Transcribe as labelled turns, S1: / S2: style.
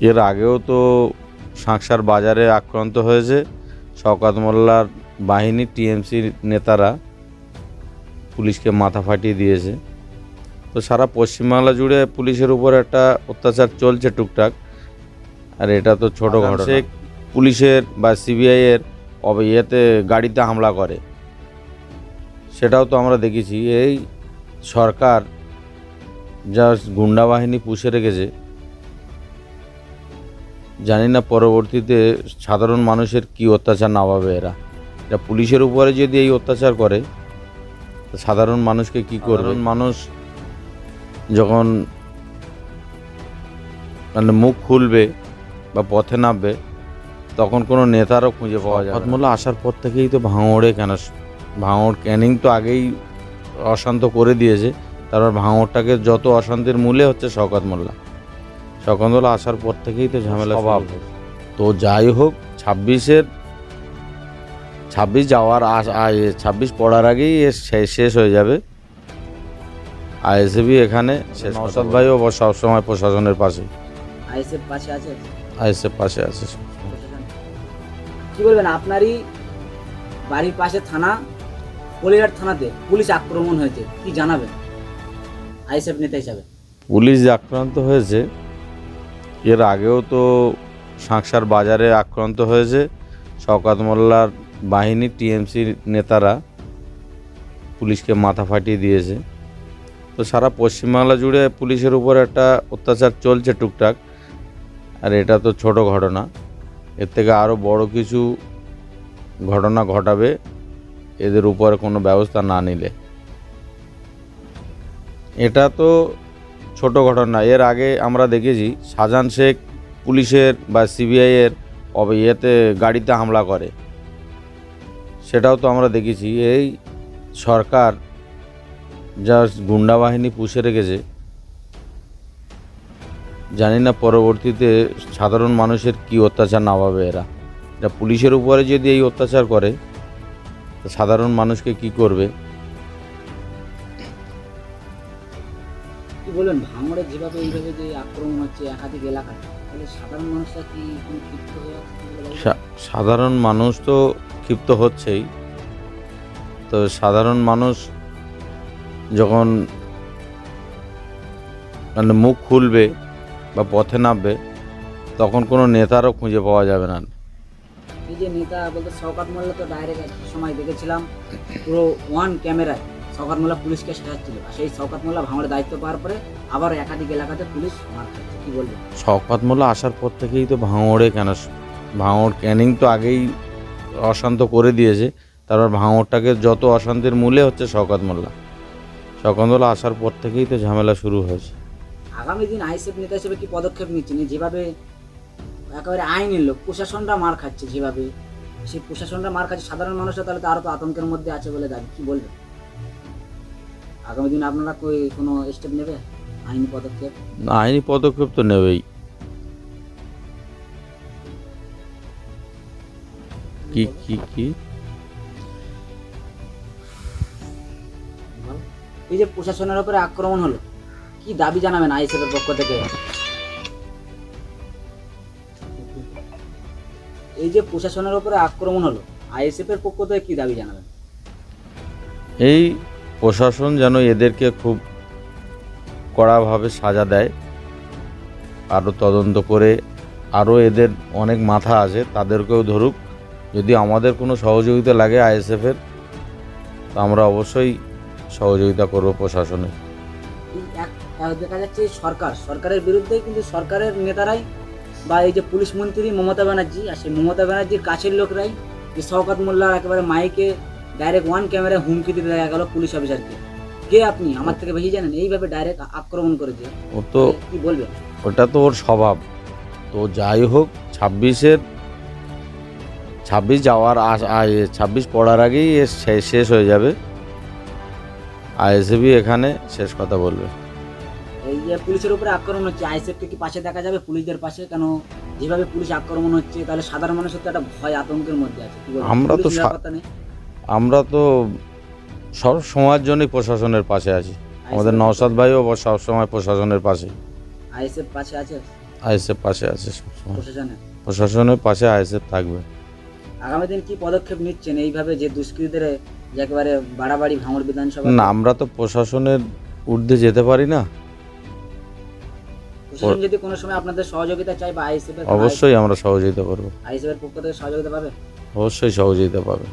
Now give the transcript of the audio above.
S1: এর আগেও তো সাঁকসার বাজারে আক্রান্ত হয়েছে শওকাত মোল্লার বাহিনী টিএমসির নেতারা পুলিশকে মাথা ফাটিয়ে দিয়েছে। তো সারা পশ্চিমবাংলা জুড়ে পুলিশের উপর একটা অত্যাচার চলছে টুকটাক। আর এটা তো ছোট ঘটনা। সে পুলিশের বা সিবিআইয়ের ইয়েতে গাড়িতে হামলা করে। সেটাও তো আমরা দেখেছি। এই সরকার যা গুন্ডা বাহিনী পুষে রেখেছে জানি না পরবর্তীতে সাধারণ মানুষের কি অত্যাচার না পাবে এরা। এটা পুলিশের উপরে যদি এই অত্যাচার করে সাধারণ মানুষকে কি করবে? মানুষ যখন মানে মুখ খুলবে বা পথে নামবে তখন কোনো নেতারও খুঁজে পাওয়া যায় ফতমুল্লা আসার পর থেকেই তো ভাঙড়ে কেন? ভাঙড় ক্যানিং তো আগেই অশান্ত করে দিয়েছে। তারপর ভাঙড়টাকে যত অশান্তির মূলে হচ্ছে শওকত মোল্লা। মোল্লা আসার পর থেকেই তো ঝামেলা স্বভাব। তো যাই হোক ছাব্বিশের ছাব্বিশ যাওয়ার ছাব্বিশ পড়ার আগেই শেষ হয়ে যাবে। আইএসএবি এখানে নৌসাদ ভাইও সবসময় প্রশাসনের পাশে।
S2: আইএসএফ পাশে আছে?
S1: আইএসএফ পাশে আছে।
S2: কি বলবেন আপনারই বাড়ির পাশে থানা? কলিঘাট থানাতে পুলিশ আক্রমণ হয়েছে কি জানাবেন? আইএসএফ নেতা হিসাবে।
S1: পুলিশ আক্রান্ত হয়েছে এর আগেও তো সাঁকসার বাজারে আক্রান্ত হয়েছে। শওকাত মোল্লার বাহিনী টিএমসির নেতারা পুলিশকে মাথা ফাটিয়ে দিয়েছে। তো সারা পশ্চিমবাংলা জুড়ে পুলিশের উপর একটা অত্যাচার চলছে টুকটাক, আর এটা তো ছোট ঘটনা। এর থেকে আরও বড় কিছু ঘটনা ঘটাবে, এদের উপরে কোনো ব্যবস্থা না নিলে। এটা তো ছোট ঘটনা। এর আগে আমরা দেখেছি শাহজাহান শেখ পুলিশের বা সিবিআইয়ের ইয়েতে গাড়িতে হামলা করে। সেটাও তো আমরা দেখেছি। এই সরকার যা গুন্ডা বাহিনী পুষে রেখেছে। জানি না পরবর্তীতে সাধারণ মানুষের কি অত্যাচার না পাবে এরা। এটা পুলিশের উপরে যদি এই অত্যাচার করে সাধারণ মানুষকে কি করবে?
S2: বলবেন ভাঙড়ে যেভাবে এইভাবে যে আক্রমণ হচ্ছে একাধিক এলাকায় তাহলে সাধারণ মানুষরা কি কোনো ক্ষিপ্ত হয়ে
S1: সাধারণ মানুষ তো ক্ষিপ্ত হচ্ছেই। তো সাধারণ মানুষ যখন মানে মুখ খুলবে বা পথে নামবে তখন কোনো নেতারও খুঁজে পাওয়া যাবে না।
S2: এই যে নেতা বলতে শওকাত মোল্লা তো ডাইরেক্ট সময় দেখেছিলাম পুরো ওয়ান ক্যামেরায় শওকাত মোল্লা পুলিশকে শেখাচ্ছিল সেই শওকাত মোল্লা ভাঙড়ে দায়িত্ব পাওয়ার পরে আবার একাধিক এলাকাতে পুলিশ মার খাচ্ছে কি বলবেন?
S1: শওকত মোল্লা আসার পর থেকেই তো ভাঙড়ে কেন ভাঙড় ক্যানিং তো আগেই অশান্ত করে দিয়েছে। তারপর ভাঙড়টাকে যত অশান্তির মূলে হচ্ছে শওকত মোল্লা শওকত মোল্লা আসার পর থেকেই তো ঝামেলা শুরু হয়েছে।
S2: আগামী দিন আইসিএফ নেতা হিসেবে কি পদক্ষেপ নিচ্ছেন? যেভাবে একেবারে আইনের লোক প্রশাসনরা মার খাচ্ছে যেভাবে সেই প্রশাসনরা মার খাচ্ছে। সাধারণ মানুষরা তাহলে তো আরও তো আতঙ্কের মধ্যে আছে বলে দাবি। কি বলবেন? আগামী দিনে আপনারা কই কোনো স্টেপ নেবে? আইনি পদক্ষেপ?
S1: না, আইনি পদক্ষেপ তো নেবেই। কি কি কি?
S2: এই যে প্রশাসনের উপরে আক্রমণ হলো কি দাবি জানাবেন আইএসএফ এর পক্ষ থেকে? এই যে প্রশাসনের উপরে আক্রমণ হলো আইএসএফ এর পক্ষ থেকে কি দাবি জানাবেন?
S1: এই প্রশাসন যেন এদেরকে খুব কড়াভাবে সাজা দেয়, আরও তদন্ত করে, আরও এদের অনেক মাথা আছে, তাদেরকেও ধরুক। যদি আমাদের কোনো সহযোগিতা লাগে আইএসএফের, তো আমরা অবশ্যই সহযোগিতা করব প্রশাসনে।
S2: দেখা যাচ্ছে সরকার, সরকারের বিরুদ্ধেই কিন্তু সরকারের নেতারাই বা এই যে পুলিশ মন্ত্রী মমতা ব্যানার্জি, আর সেই মমতা ব্যানার্জির কাছের লোকরাই যে শওকাত মোল্লার একেবারে মাইকে ডাইরেক্ট ওয়ান ক্যামেরায় হুমকি দিতে দেখা গেল পুলিশ অফিসারকে। কে আপনি? আমার থেকে বেশি জানেন? এইভাবে ডাইরেক্ট আক্রমণ করেছে।
S1: ও তো
S2: কি বলবেন?
S1: ওটা তো ওর স্বভাব। তো যাই হোক ছাব্বিশের ছাব্বিশ যাওয়ার ছাব্বিশ পড়ার আগেই শেষ হয়ে যাবে। আইএসএবি এখানে শেষ কথা বলবে।
S2: এই যে পুলিশের উপরে আক্রমণ হচ্ছে আইসেফকে কি পাশে দেখা যাবে পুলিশদের পাশে? কেন যেভাবে পুলিশ আক্রমণ হচ্ছে তাহলে সাধারণ মানুষের তো একটা ভয় আতঙ্কের মধ্যে আছে?
S1: আমরা তো আমরা তো সব সময়ের জন্যই প্রশাসনের পাশে আছি। আমাদের নওসাদ ভাইও সব সময় প্রশাসনের পাশে।
S2: আইএসএফ পাশে আছে?
S1: আইএসএফ পাশে আছে সবসময় প্রশাসনের পাশে আইএসএফ থাকবে।
S2: আগামী দিন কি পদক্ষেপ নিচ্ছেন এইভাবে যে দুষ্কৃতীদের একেবারে বাড়াবাড়ি ভাঙড় বিধানসভা?
S1: না আমরা তো প্রশাসনের ঊর্ধ্বে যেতে পারি না।
S2: প্রশাসন যদি কোনো সময় আপনাদের সহযোগিতা চাই বা আইএসএফ
S1: অবশ্যই আমরা সহযোগিতা করব।
S2: আইএসএফ এর পক্ষ থেকে সহযোগিতা পাবে?
S1: অবশ্যই সহযোগিতা পাবে।